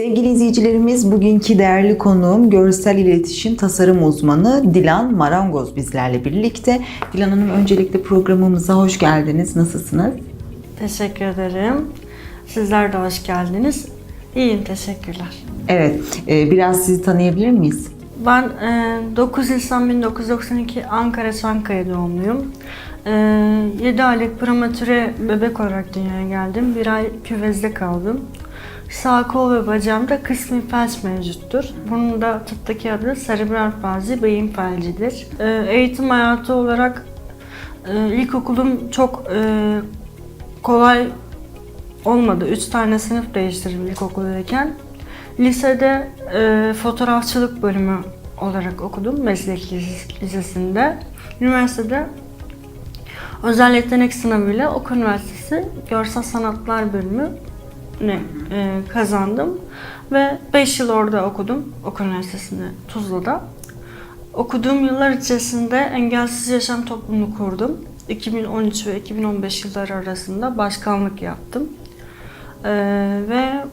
Sevgili izleyicilerimiz, bugünkü değerli konuğum görsel iletişim tasarım uzmanı Dilan Marangoz bizlerle birlikte. Dilan Hanım öncelikle programımıza hoş geldiniz. Nasılsınız? Teşekkür ederim. Sizler de hoş geldiniz. İyiyim, teşekkürler. Evet, e, biraz sizi tanıyabilir miyiz? Ben e, 9 Nisan 1992 Ankara Çankaya doğumluyum. E, 7 aylık prematüre bebek olarak dünyaya geldim. Bir ay küvezde kaldım. Sağ kol ve bacağımda kısmi felç mevcuttur. Bunun da tıptaki adı serebral palsi, beyin felcidir. E, eğitim hayatı olarak e, ilkokulum çok e, kolay olmadı. Üç tane sınıf değiştirdim ilkokuldayken. Lisede e, fotoğrafçılık bölümü olarak okudum meslek lis- lisesinde. Üniversitede özel yetenek sınavıyla Oku Üniversitesi Görsel Sanatlar bölümü ne e, kazandım ve 5 yıl orada okudum Oku Üniversitesi'nde Tuzla'da. Okuduğum yıllar içerisinde Engelsiz Yaşam Topluluğunu kurdum. 2013 ve 2015 yılları arasında başkanlık yaptım. Ee, ve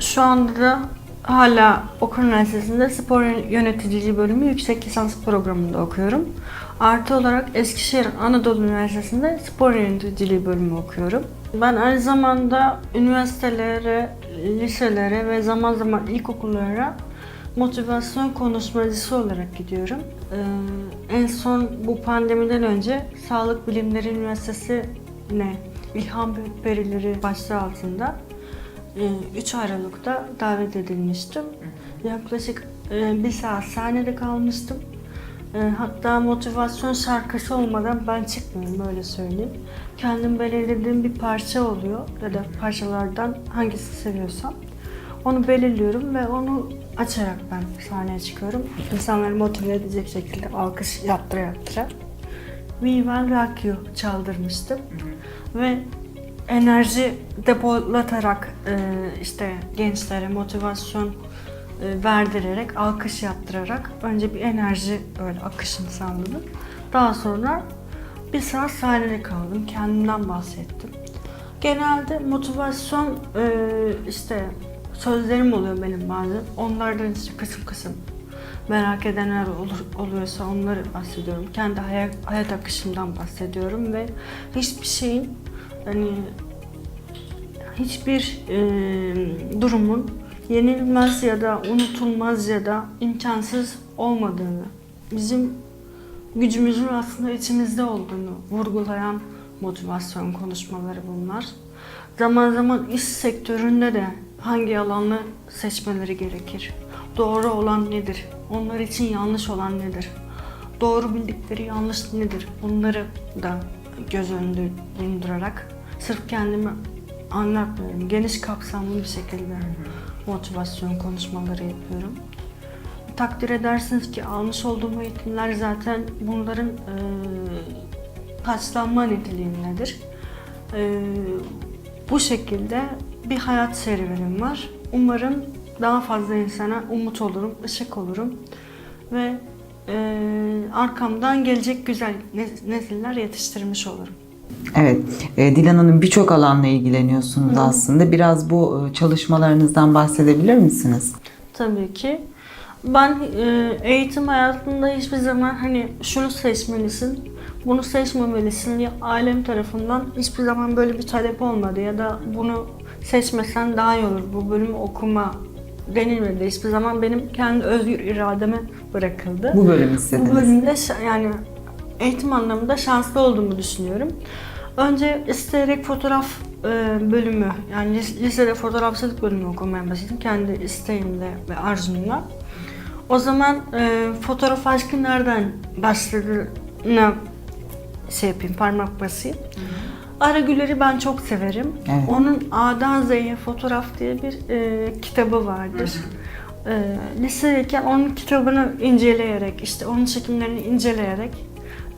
şu anda da hala Okur Üniversitesi'nde spor yöneticiliği bölümü yüksek lisans programında okuyorum. Artı olarak Eskişehir Anadolu Üniversitesi'nde spor yöneticiliği bölümü okuyorum. Ben aynı zamanda üniversitelere, liselere ve zaman zaman ilkokullara motivasyon konuşmacısı olarak gidiyorum. Ee, en son bu pandemiden önce Sağlık Bilimleri Üniversitesi'ne İlham Perileri başlığı altında e, 3 Aralık'ta davet edilmiştim. Yaklaşık e, bir saat sahnede kalmıştım. E, Hatta motivasyon şarkısı olmadan ben çıkmıyorum öyle söyleyeyim. Kendim belirlediğim bir parça oluyor ya da parçalardan hangisini seviyorsam. Onu belirliyorum ve onu açarak ben sahneye çıkıyorum. İnsanları motive edecek şekilde alkış yaptıra yaptıra. We Will Rock You çaldırmıştım. Ve enerji depolatarak e, işte gençlere motivasyon verdirerek, alkış yaptırarak önce bir enerji böyle akışını sağladım. Daha sonra bir saat sahnede kaldım. Kendimden bahsettim. Genelde motivasyon e, işte sözlerim oluyor benim bazen. Onlardan işte kısım kısım merak edenler olur, oluyorsa onları bahsediyorum. Kendi hayat, hayat akışımdan bahsediyorum ve hiçbir şeyin hani hiçbir e, durumun yenilmez ya da unutulmaz ya da imkansız olmadığını, bizim gücümüzün aslında içimizde olduğunu vurgulayan motivasyon konuşmaları bunlar. Zaman zaman iş sektöründe de hangi alanı seçmeleri gerekir? Doğru olan nedir? Onlar için yanlış olan nedir? Doğru bildikleri yanlış nedir? Bunları da göz önünde bulundurarak sırf kendimi anlatmıyorum. Geniş kapsamlı bir şekilde motivasyon konuşmaları yapıyorum. Takdir edersiniz ki almış olduğum eğitimler zaten bunların e, taçlanma niteliğindedir. E, bu şekilde bir hayat serüvenim var. Umarım daha fazla insana umut olurum, ışık olurum ve e, arkamdan gelecek güzel nes- nesiller yetiştirmiş olurum. Evet, e, Dilan Hanım birçok alanla ilgileniyorsunuz aslında. Biraz bu e, çalışmalarınızdan bahsedebilir misiniz? Tabii ki. Ben e, eğitim hayatında hiçbir zaman hani şunu seçmelisin, bunu seçmemelisin ya ailem tarafından hiçbir zaman böyle bir talep olmadı ya da bunu seçmesen daha iyi olur, bu bölümü okuma denilmedi. Hiçbir zaman benim kendi özgür irademe bırakıldı. Bu bölümü Bu istediniz. bölümde şa- yani eğitim anlamında şanslı olduğumu düşünüyorum. Önce isteyerek fotoğraf e, bölümü yani lis- lisede fotoğrafçılık bölümü okumaya başladım kendi isteğimle ve arzumla. O zaman e, fotoğraf aşkı nereden başladığına şey yapayım parmak basayım. Aragüler'i ben çok severim. Evet. Onun A'dan Z'ye fotoğraf diye bir e, kitabı vardır. E, lisedeyken onun kitabını inceleyerek, işte onun çekimlerini inceleyerek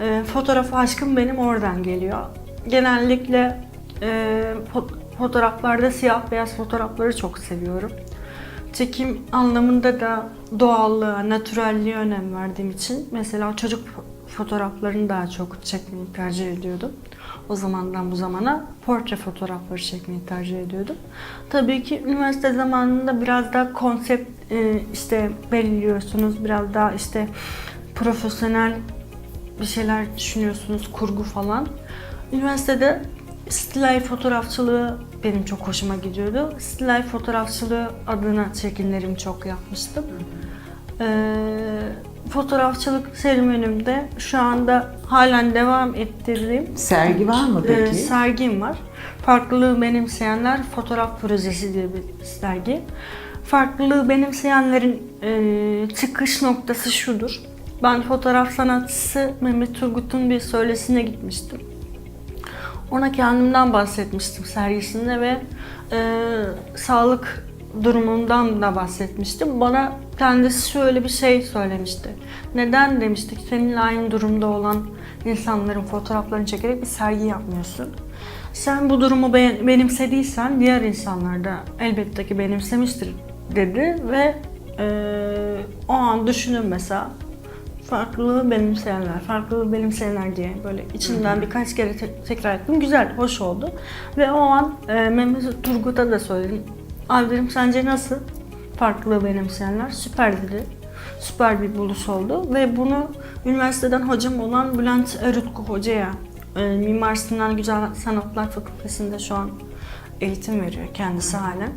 e, fotoğraf aşkım benim oradan geliyor. Genellikle e, fo- fotoğraflarda siyah beyaz fotoğrafları çok seviyorum. Çekim anlamında da doğallığa, natürelliğe önem verdiğim için mesela çocuk fotoğraflarını daha çok çekmeyi tercih ediyordum. O zamandan bu zamana portre fotoğrafları çekmeyi tercih ediyordum. Tabii ki üniversite zamanında biraz daha konsept e, işte belirliyorsunuz. Biraz daha işte profesyonel bir şeyler düşünüyorsunuz, kurgu falan. Üniversitede still life fotoğrafçılığı benim çok hoşuma gidiyordu. Still life fotoğrafçılığı adına çekimlerimi çok yapmıştım. Ee, fotoğrafçılık serüvenimde şu anda halen devam ettirdiğim Sergi var mı e, peki? sergim var. Farklılığı Benimseyenler Fotoğraf Projesi diye bir sergi. Farklılığı benimseyenlerin e, çıkış noktası şudur. Ben fotoğraf sanatçısı Mehmet Turgut'un bir söylesine gitmiştim. Ona kendimden bahsetmiştim sergisinde ve e, sağlık durumundan da bahsetmiştim. Bana kendisi şöyle bir şey söylemişti. Neden demiştik seninle aynı durumda olan insanların fotoğraflarını çekerek bir sergi yapmıyorsun. Sen bu durumu be- benimsediysen diğer insanlar da elbette ki benimsemiştir dedi ve e, o an düşünün mesela farklılığı benimseyenler, farklılığı benimseyenler diye böyle içimden birkaç kere te- tekrar ettim. Güzel, hoş oldu. Ve o an e, Mehmet Turgut'a da söyledim. Abi dedim sence nasıl? Farklılığı benimseyenler. Süper dedi. Süper bir buluş oldu. Ve bunu üniversiteden hocam olan Bülent Erutku Hoca'ya, e, Mimar Sinan Güzel Sanatlar Fakültesi'nde şu an eğitim veriyor kendisi halen.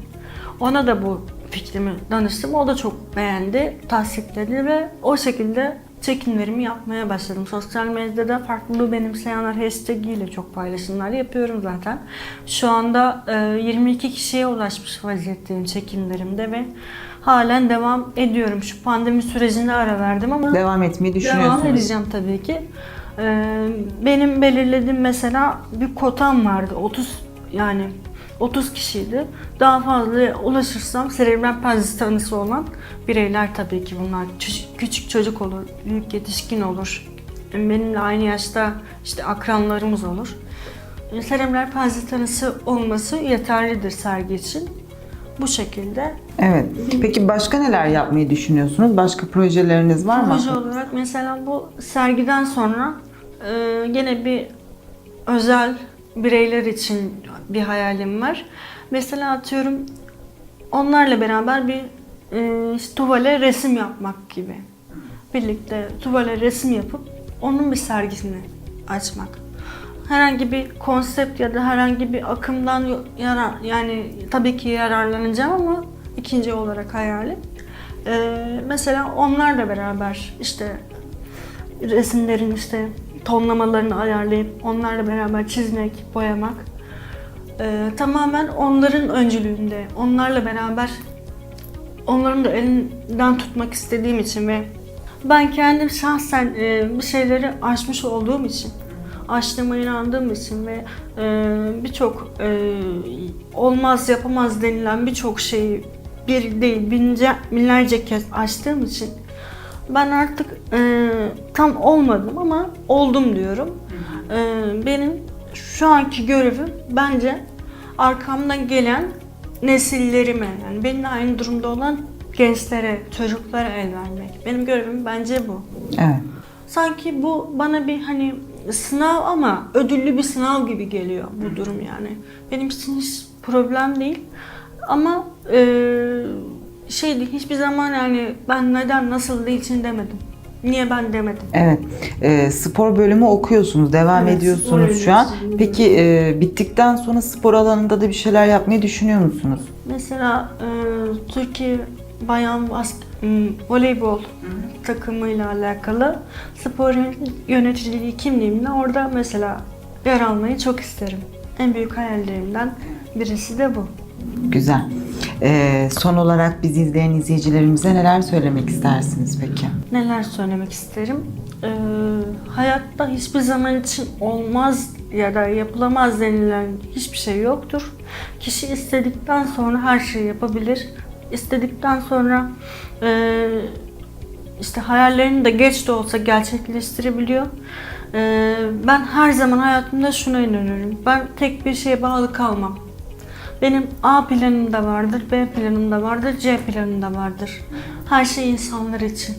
Ona da bu fikrimi danıştım. O da çok beğendi, tasdikledi ve o şekilde çekimlerimi yapmaya başladım. Sosyal medyada farklılığı benimseyenler hashtag ile çok paylaşımlar yapıyorum zaten. Şu anda e, 22 kişiye ulaşmış vaziyetteyim çekimlerimde ve halen devam ediyorum. Şu pandemi sürecinde ara verdim ama Devam etmeyi Devam düşünüyorsunuz. edeceğim tabii ki. Ee, benim belirlediğim mesela bir kotam vardı. 30 yani 30 kişiydi. Daha fazla ulaşırsam serebral palsi tanısı olan bireyler tabii ki bunlar. Küçük çocuk olur, büyük yetişkin olur. Benimle aynı yaşta işte akranlarımız olur. Serebral palsi tanısı olması yeterlidir sergi için. Bu şekilde Evet. Peki başka neler yapmayı düşünüyorsunuz? Başka projeleriniz var mı? Proje olarak mesela bu sergiden sonra e, gene bir özel bireyler için bir hayalim var. Mesela atıyorum onlarla beraber bir e, işte tuvale resim yapmak gibi. Birlikte tuvale resim yapıp onun bir sergisini açmak. Herhangi bir konsept ya da herhangi bir akımdan yarar yani tabii ki yararlanacağım ama ikinci olarak hayalim. Ee, mesela onlarla beraber işte resimlerin işte tonlamalarını ayarlayıp onlarla beraber çizmek, boyamak. Ee, tamamen onların öncülüğünde, onlarla beraber onların da elinden tutmak istediğim için ve ben kendim şahsen e, bir şeyleri aşmış olduğum için, aştığıma inandığım için ve e, birçok e, olmaz yapamaz denilen birçok şeyi bir değil bince, binlerce kez aştığım için ben artık e, tam olmadım ama oldum diyorum. E, benim şu anki görevim bence arkamdan gelen nesillerime yani benimle aynı durumda olan gençlere, çocuklara el vermek. Benim görevim bence bu. Evet. Sanki bu bana bir hani sınav ama ödüllü bir sınav gibi geliyor bu durum yani. Benim için hiç problem değil. Ama e, şeydi hiçbir zaman yani ben neden nasıl için demedim. Niye ben demedim. Evet. Ee, spor bölümü okuyorsunuz, devam Evet, ediyorsunuz şu an. Peki e, bittikten sonra spor alanında da bir şeyler yapmayı düşünüyor musunuz? Mesela e, Türkiye Bayan Bas Voleybol takımıyla alakalı spor yöneticiliği kimliğimle orada mesela yer almayı çok isterim. En büyük hayallerimden birisi de bu. Güzel. Ee, son olarak bizi izleyen izleyicilerimize neler söylemek istersiniz peki? Neler söylemek isterim? Ee, hayatta hiçbir zaman için olmaz ya da yapılamaz denilen hiçbir şey yoktur. Kişi istedikten sonra her şeyi yapabilir. İstedikten sonra e, işte hayallerini de geç de olsa gerçekleştirebiliyor. Ee, ben her zaman hayatımda şuna inanıyorum. Ben tek bir şeye bağlı kalmam. Benim A planım da vardır, B planım da vardır, C planım da vardır. Her şey insanlar için.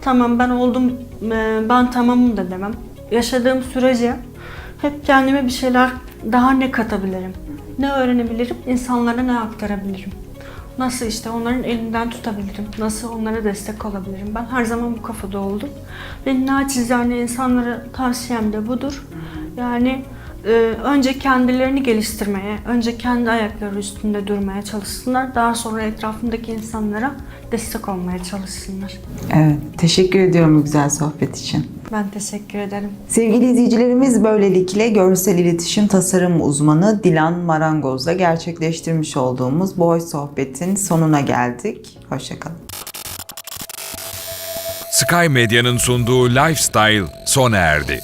Tamam ben oldum, e, ben tamamım da demem. Yaşadığım sürece hep kendime bir şeyler daha ne katabilirim, ne öğrenebilirim, insanlara ne aktarabilirim. Nasıl işte onların elinden tutabilirim, nasıl onlara destek olabilirim. Ben her zaman bu kafada oldum. Benim naçizane insanlara tavsiyem de budur. Yani önce kendilerini geliştirmeye, önce kendi ayakları üstünde durmaya çalışsınlar. Daha sonra etrafındaki insanlara destek olmaya çalışsınlar. Evet, teşekkür ediyorum bu güzel sohbet için. Ben teşekkür ederim. Sevgili izleyicilerimiz böylelikle görsel iletişim tasarım uzmanı Dilan Marangoz'la gerçekleştirmiş olduğumuz bu hoş sohbetin sonuna geldik. Hoşçakalın. Sky Medya'nın sunduğu Lifestyle sona erdi.